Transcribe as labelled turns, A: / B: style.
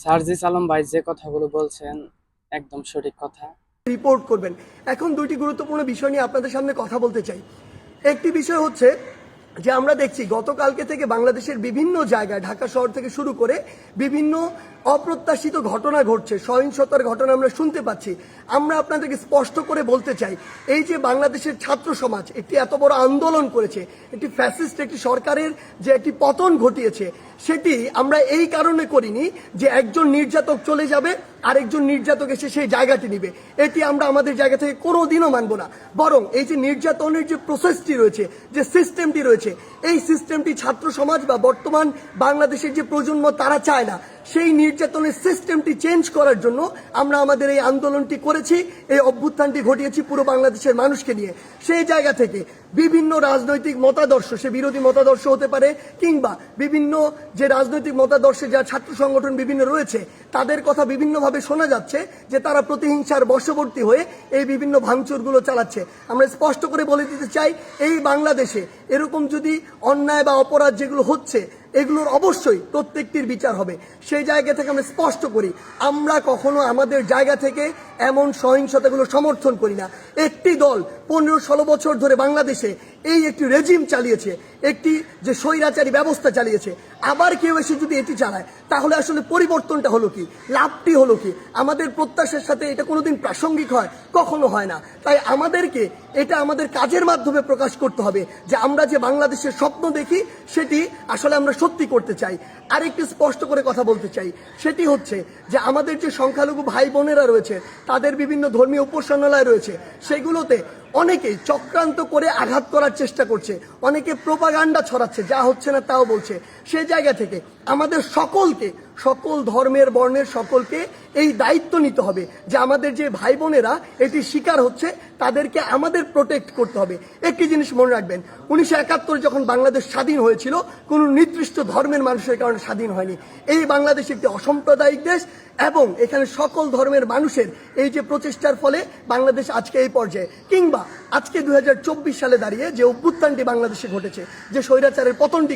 A: সার্জিস আলম ভাই যে কথাগুলো বলছেন, একদম সঠিক কথা।
B: রিপোর্ট করবেন। এখন দুইটি গুরুত্বপূর্ণ বিষয় নিয়ে আপনাদের সামনে কথা বলতে চাই। একটি বিষয় হচ্ছে যে আমরা দেখছি গতকালকে থেকে বাংলাদেশের বিভিন্ন জায়গায়, ঢাকা শহর থেকে শুরু করে বিভিন্ন অপ্রত্যাশিত ঘটনা ঘটছে, সহিংসতার ঘটনা আমরা শুনতে পাচ্ছি। আমরা আপনাদেরকে স্পষ্ট করে বলতে চাই, এই যে বাংলাদেশের ছাত্র সমাজ, একটি এত বড় আন্দোলন করেছে, একটি ফ্যাসিস্ট, একটি সরকারের যে একটি পতন ঘটিয়েছে সেটি আমরা এই কারণে করিনি যে একজন নির্যাতক চলে যাবে, আরেকজন নির্যাতক এসে সেই জায়গাটি নিবে। এটি আমরা আমাদের জায়গা থেকে কোনো দিনও মানব না। বরং এই যে নির্যাতনের যে প্রসেসটি রয়েছে, যে সিস্টেমটি রয়েছে, এই সিস্টেমটি ছাত্র সমাজ বা বর্তমান বাংলাদেশের যে প্রজন্ম, তারা চায় না সেই নির্যাতনের সিস্টেমটি চেঞ্জ করার জন্য আমরা আমাদের এই আন্দোলনটি করেছি, এই অভ্যুত্থানটি ঘটিয়েছি পুরো বাংলাদেশের মানুষকে নিয়ে। সেই জায়গা থেকে বিভিন্ন রাজনৈতিক মতাদর্শ, সে বিরোধী মতাদর্শ হতে পারে কিংবা বিভিন্ন যে রাজনৈতিক মতাদর্শে যা ছাত্র সংগঠন বিভিন্ন রয়েছে, তাদের কথা বিভিন্নভাবে শোনা যাচ্ছে যে তারা প্রতিহিংসার বশবর্তী হয়ে এই বিভিন্ন ভাঙচুরগুলো চালাচ্ছে। আমরা স্পষ্ট করে বলে দিতে চাই, এই বাংলাদেশে এরকম যদি অন্যায় বা অপরাধ যেগুলো হচ্ছে এগুলোর অবশ্যই প্রত্যেকটির বিচার হবে। সেই জায়গা থেকে আমরা স্পষ্ট করি, আমরা কখনো আমাদের জায়গা থেকে এমন সহিংসতাগুলো সমর্থন করি না। একটি দল পনেরো ষোলো বছর ধরে বাংলাদেশে এই একটি রেজিম চালিয়েছে, একটি যে স্বৈরাচারী ব্যবস্থা চালিয়েছে। আবার কেউ এসে যদি এটি চালায়, তাহলে আসলে পরিবর্তনটা হলো কি? লাভটি হলো কি? আমাদের প্রত্যাশার সাথে এটা কোনোদিন প্রাসঙ্গিক হয়? কখনো হয় না। তাই আমাদেরকে এটা আমাদের কাজের মাধ্যমে প্রকাশ করতে হবে যে আমরা যে বাংলাদেশের স্বপ্ন দেখি, সেটি আসলে আমরা সত্যি করতে চাই। আরেকটি স্পষ্ট করে কথা বলতে চাই। সেটি হচ্ছে যে আমাদের যে সংখ্যালঘু ভাই বোনেরা রয়েছে তাদের বিভিন্ন ধর্মীয় উপাসনালয় রয়েছে। সেগুলোতে অনেকে চক্রান্ত করে আঘাত করার চেষ্টা করছে। অনেকে প্রোপাগান্ডা ছড়াচ্ছে, যা হচ্ছে না তাও বলছে। সে জায়গা থেকে আমাদের সকলকে সকল ধর্মের বর্ণের সকলকে এই দায়িত্ব নিতে হবে যে আমাদের যে ভাই বোনেরা এটি শিকার হচ্ছে, তাদেরকে আমাদের প্রোটেক্ট করতে হবে। একটি জিনিস মনে রাখবেন, উনিশশো একাত্তর যখন বাংলাদেশ স্বাধীন হয়েছিল, কোনো নির্দিষ্ট ধর্মের মানুষের কারণে স্বাধীন হয়নি। এই বাংলাদেশ একটি অসাম্প্রদায়িক দেশ এবং এখানে সকল ধর্মের মানুষের এই যে প্রচেষ্টার ফলে বাংলাদেশ আজকে এই পর্যায়ে। কিংবা আজকে দু হাজার চব্বিশ সালে দাঁড়িয়ে যে অভ্যুত্থানটি বাংলাদেশে ঘটেছে, যে স্বৈরাচারের পতনটি